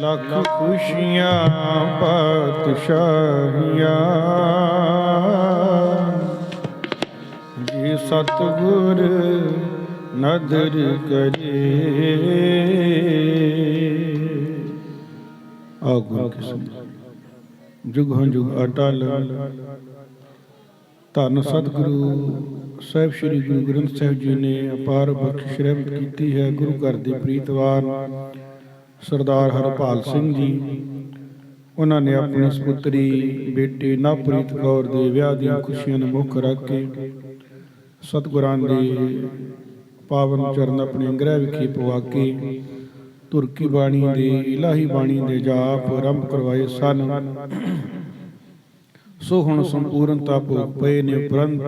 ਲੱਖ ਖੁਸ਼ੀਆਂ ਪਾਤਸ਼ਾਹੀਆਂ ਜੀ ਸਤਗੁਰ ਨਦਰ ਕਰੇ। ਆ ਗੁਰੂ ਕਿਸਮ ਜੁਗ ਜੁਗ ਅਟਲ। ਧੰਨ ਸਤਿਗੁਰੂ ਸਾਹਿਬ, ਸ੍ਰੀ ਗੁਰੂ ਗ੍ਰੰਥ ਸਾਹਿਬ ਜੀ ਨੇ ਅਪਾਰ ਬਖਸ਼ਿਸ਼ ਰਹਿਮਤ ਕੀਤੀ ਹੈ ਗੁਰੂ ਘਰ ਦੇ ਪ੍ਰੀਤਵਾਨ ਸਰਦਾਰ ਹਰਪਾਲ ਸਿੰਘ ਜੀ। ਉਹਨਾਂ ਨੇ ਆਪਣੀ ਸੁਪੁੱਤਰੀ ਬੇਟੀ ਨਵਪ੍ਰੀਤ ਕੌਰ ਦੇ ਵਿਆਹ ਦੀਆਂ ਖੁਸ਼ੀਆਂ ਨੂੰ ਮੁੱਖ ਰੱਖ ਕੇ ਸਤਿਗੁਰਾਂ ਦੇ ਪਾਵਨ ਚਰਨ ਆਪਣੇ ਗ੍ਰਹਿ ਵਿਖੇ ਪਵਾ ਕੇ ਤੁਰਕੀ ਬਾਣੀ ਦੇ, ਇਲਾਹੀ ਬਾਣੀ ਦੇ ਜਾਪ ਆਰੰਭ ਕਰਵਾਏ ਸਨ। ਸੋ ਹੁਣ ਸੰਪੂਰਨਤਾ ਭੋਗ ਪਏ ਨੇ, ਉਪਰੰਤ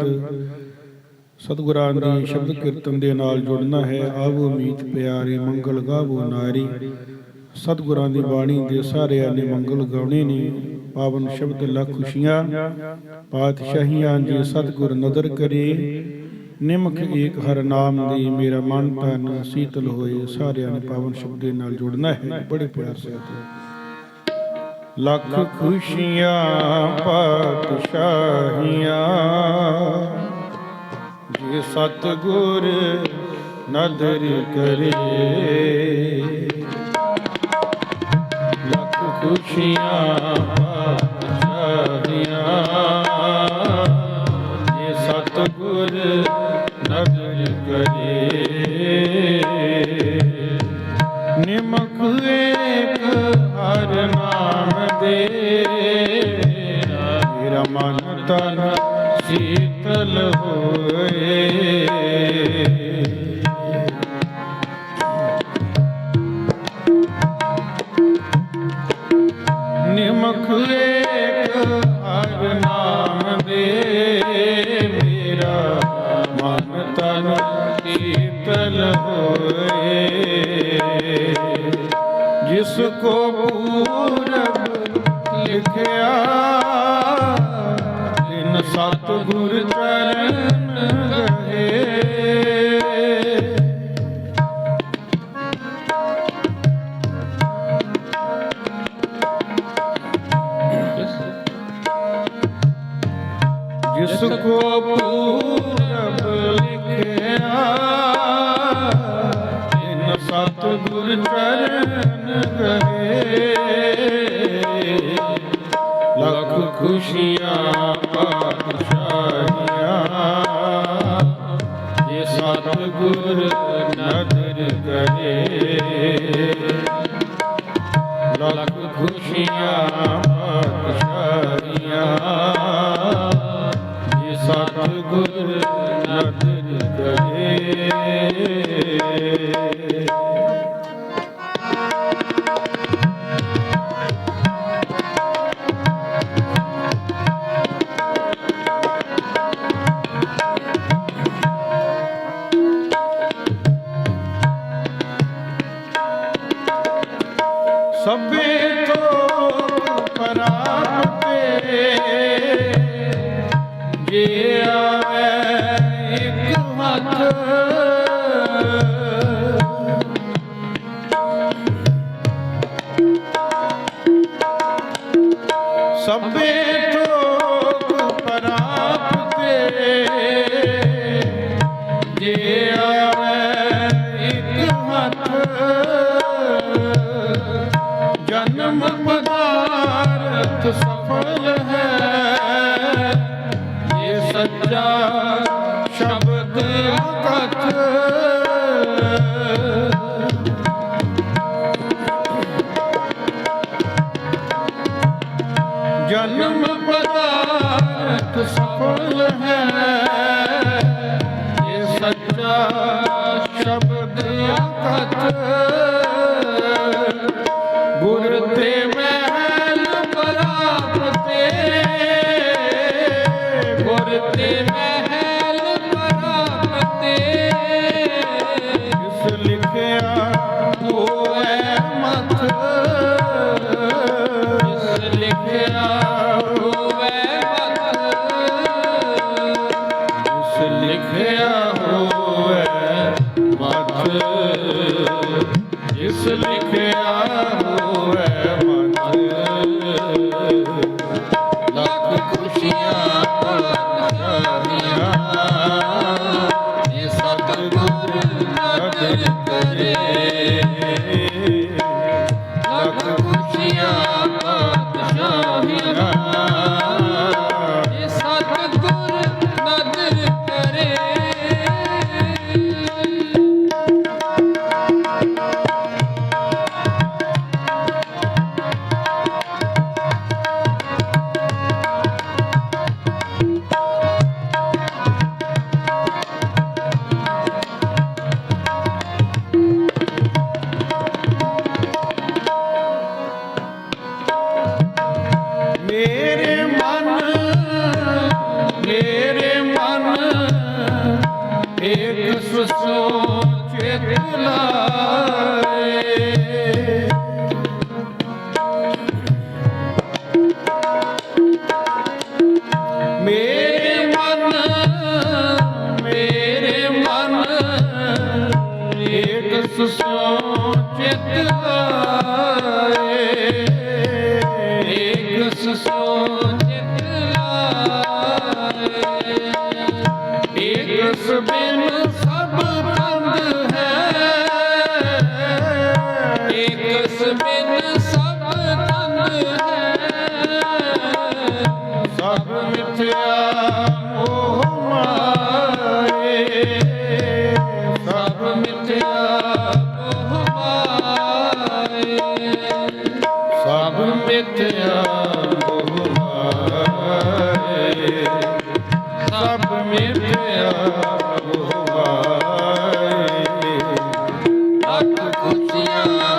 ਸਤਿਗੁਰਾਂ ਦੀ ਸ਼ਬਦ ਕੀਰਤਨ ਦੇ ਨਾਲ ਜੁੜਨਾ ਹੈ। ਆਵੋ ਮੀਤ ਪਿਆਰੇ ਮੰਗਲ ਗਾਵੋ ਨਾਰੀ। ਸਤਿਗੁਰਾਂ ਦੀ ਬਾਣੀ ਦੇ ਸਾਰਿਆਂ ਨੇ ਮੰਗਲ ਗਾਉਣੇ ਨੇ। ਪਾਵਨ ਸ਼ਬਦ ਲੱਖ ਖੁਸ਼ੀਆਂ, ਪਾਤਸ਼ਾਹੀਆਂ ਜੀ ਸਤਿਗੁਰ ਨਦਰ ਕਰੇ। ਨਿਮਕ ਏਕ ਹਰ ਨਾਮ ਦੀ ਮੇਰਾ ਮਨ ਤਨ ਸੀਤਲ ਹੋਏ। ਸਾਰਿਆਂ ਨੇ ਪਾਵਨ ਸ਼ਬਦ ਦੇ ਨਾਲ ਜੁੜਨਾ ਹੈ। ਬੜੇ ਪਿਆਰ ਸੇ ਲੱਖ ਖੁਸ਼ੀਆਂ, ਪਾਤਸ਼ਾਹੀਆਂ, ਜੇ ਸਤਗੁਰ ਨਦਰ ਕਰੇ। ਖੁਸ਼ੀਆਂ ਪਾਤਸ਼ਾਹੀਆਂ ਜੇ ਸਤਗੁਰ ਨਦਰ ਕਰੇ, ਨਿਮਕ ਏਕ ਹਰ ਨਾਮ ਦੇ ਮੇਰਾ ਮਨ ਤਨ ਸੀਤਲ ਜੇ ਗੁਰ ਨਦਰ ਕਰੇ। ਲੱਖ ਖੁਸ਼ੀਆਂ ਪਾਤਸ਼ਾਹੀਆਂ ਜੇ ਸਤਿਗੁਰ ਨਦਰ ਕਰੇ। ਸ਼ਬਦ ਕਥ ਜਿਸ ਲਈ love. ਲੱਖ ਖੁਸ਼ੀਆਂ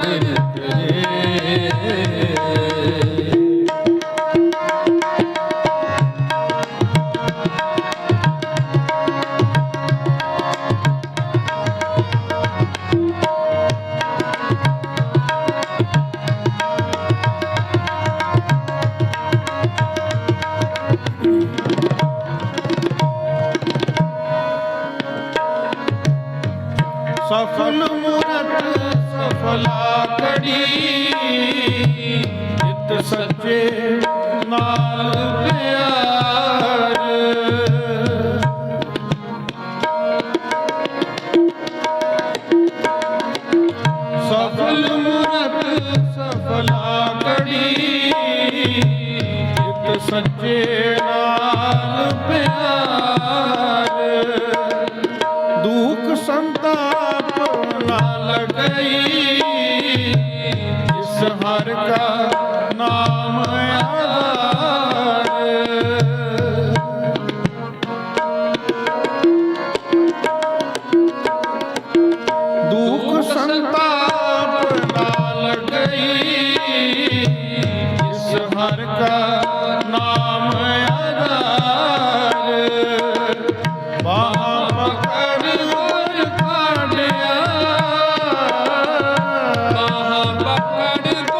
ਨਦਰ ਕਰੇ ਕੜੀ ਜਿਤ ਸੱਚੇ ਨਾਲ ਪਿਆਰ। ਸਫਲ ਮੁਰਤ, ਸਫਲਾ ਕੜੀ ਜਿਤ ਸੱਚੇ ਨਾਲ ਪਿਆਰ। ਦੁਖ ਸੰਤਾਪ ਨਾ ਲਗਈ மக்களுக்கு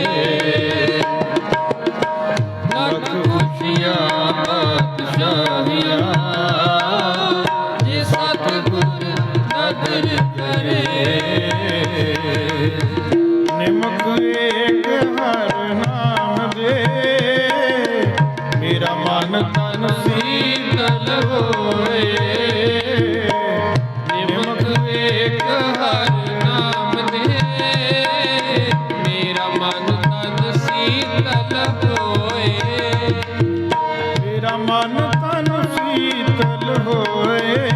ya ਸੀਤਲ ਹੋਏ।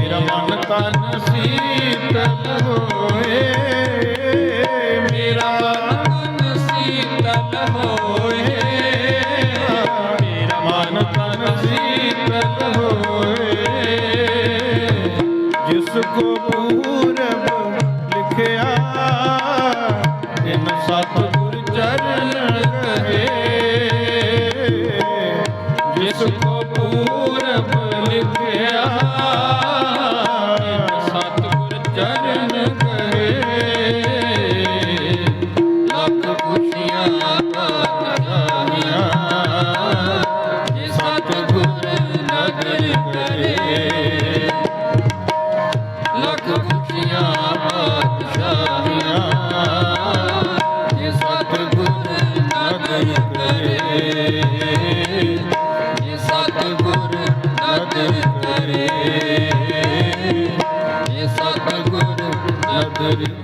ਮੇਰਾ ਮਨ ਤਨ ਸੀਤਲ ਹੋਏ। ਪੂਰਬ ਲਿਖਿਆ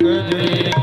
ਕਰੇ।